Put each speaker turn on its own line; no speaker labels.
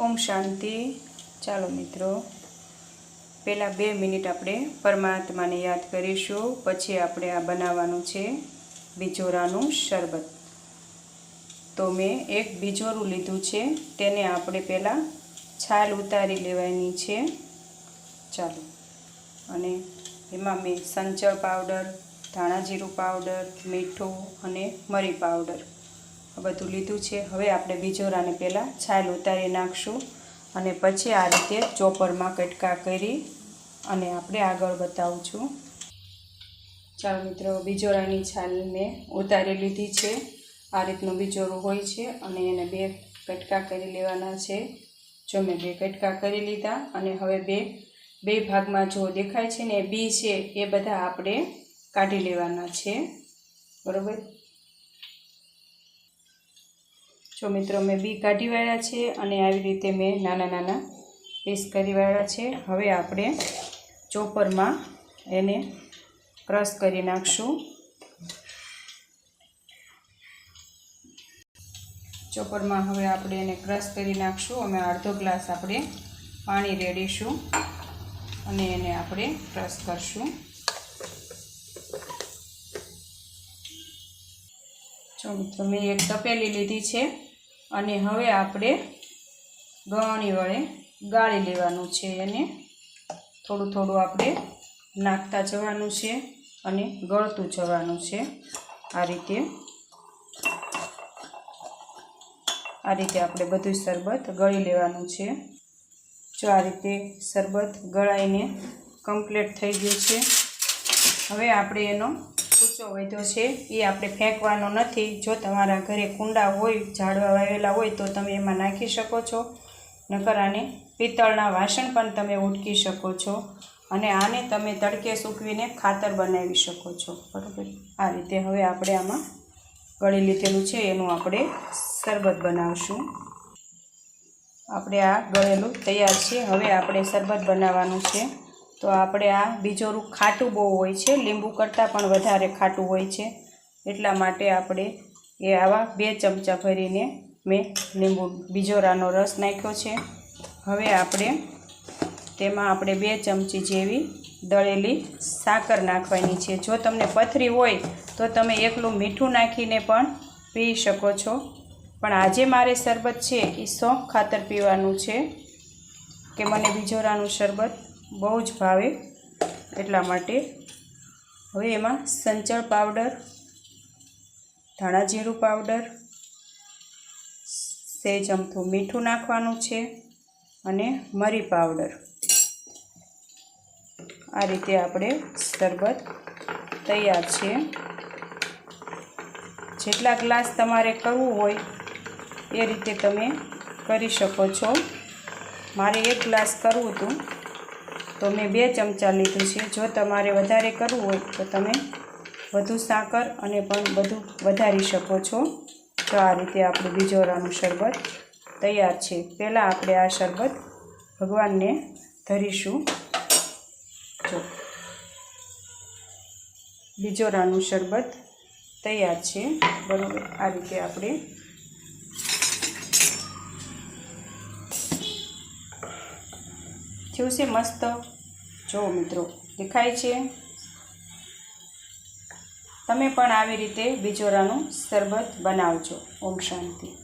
ઓમ શાંતિ. ચાલો મિત્રો, પહેલાં બે મિનિટ આપણે પરમાત્માને યાદ કરીશું, પછી આપણે આ બનાવવાનું છે બીજોરાનું શરબત. તો મેં એક બીજોરું લીધું છે, તેને આપણે પહેલાં છાલ ઉતારી લેવાની છે. ચાલો. અને એમાં મેં સંચળ પાવડર, ધાણા જીરું પાવડર, મીઠું અને મરી પાવડર બધું લીધું છે. હવે આપણે બીજોરાને પહેલાં છાલ ઉતારી નાખશું અને પછી આ રીતે ચોપરમાં કટકા કરી અને આપણે આગળ બતાવું છું ચાલો મિત્રો, બીજોરાની છાલ મેં ઉતારી લીધી છે. આ રીતનું બીજોરું હોય છે અને એને બે કટકા કરી લેવાના છે. જો મેં બે કટકા કરી લીધા અને હવે બે બે ભાગમાં જો દેખાય છે ને બી છે, એ બધા આપણે કાઢી લેવાના છે. બરાબર? જો મિત્રો, મેં બી કાઢી વાળ્યા છે અને આવી રીતે મેં નાના નાના પીસ કરી વાળ્યા છે. હવે આપણે ચોપરમાં એને ક્રશ કરી નાખશું. ચોપરમાં હવે આપણે એને ક્રશ કરી નાખશું. અમે અડધો ગ્લાસ આપણે પાણી રેડીશું અને એને આપણે ક્રશ કરશું. જો મિત્રો, મેં એક તપેલી લીધી છે. અને હવે આપણે ગળણી વડે ગાળી લેવાનું છે એને. થોડું થોડું આપણે નાખતા જવાનું છે અને ગળતું જવાનું છે આ રીતે. આ રીતે આપણે બધું શરબત ગળી લેવાનું છે. જો આ રીતે શરબત ગળાઈને કમ્પ્લીટ થઈ ગયું છે. હવે આપણે એનો કૂચો વધ્યો છે, એ આપણે ફેંકવાનો નથી. જો તમારા ઘરે કુંડા હોય, ઝાડવા વાવેલા હોય, તો તમે એમાં નાખી શકો છો. નકર આને પિત્તળના વાસણ પણ તમે ઉટકી શકો છો. અને આને તમે તડકે સૂકવીને ખાતર બનાવી શકો છો. બરાબર? આ રીતે હવે આપણે આમાં ગળી લીધેલું છે, એનું આપણે શરબત બનાવશું. આપણે આ ગળેલું તૈયાર છે. હવે આપણે શરબત બનાવવાનું છે. તો આપણે આ બીજોરું ખાટું બહુ હોય છે. લીંબુ કરતાં પણ વધારે ખાટું હોય છે. એટલા માટે આપણે એ આવા બે ચમચા ભરીને મેં લીંબુ, બીજોરાનો રસ નાખ્યો છે. હવે આપણે તેમાં આપણે બે ચમચી જેવી દળેલી સાકર નાખવાની છે. જો તમને પથરી હોય તો તમે એકલું મીઠું નાખીને પણ પી શકો છો. પણ આજે મારે શરબત છે એ શોખ ખાતર પીવાનું છે. કે મને બીજોરાનું શરબત બહુ જ ભાવે એટલા માટે. હવે એમાં સંચળ પાવડર, ધાણા જીરું પાવડર સે અમથું મીઠું નાખવાનું છે અને મરી પાવડર. આ રીતે આપણે શરબત તૈયાર છે. જેટલા ગ્લાસ તમારે કરવું હોય એ રીતે તમે કરી શકો છો. મારે એક ગ્લાસ કરવું હતું. તો મેં બે ચમચા લીધું છે. જો તમારે વધારે કરવું હોય તો તમે વધુ સાકર અને પણ બધું વધારી શકો છો. તો આ રીતે આપણું બીજોરાનું શરબત તૈયાર છે. પહેલાં આપણે આ શરબત ભગવાનને ધરીશું. જો. બીજોરાનું શરબત તૈયાર છે. બરાબર. આ રીતે આપણે થયું છે મસ્ત. જો મિત્રો, દેખાય છે? તમે પણ આવી રીતે બીજોરાનું શરબત બનાવજો. ઓમ શાંતિ.